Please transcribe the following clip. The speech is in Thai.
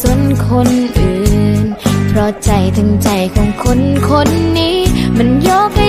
สนคนอื่น เพราะใจถึงใจของคนคนนี้ มันยกให้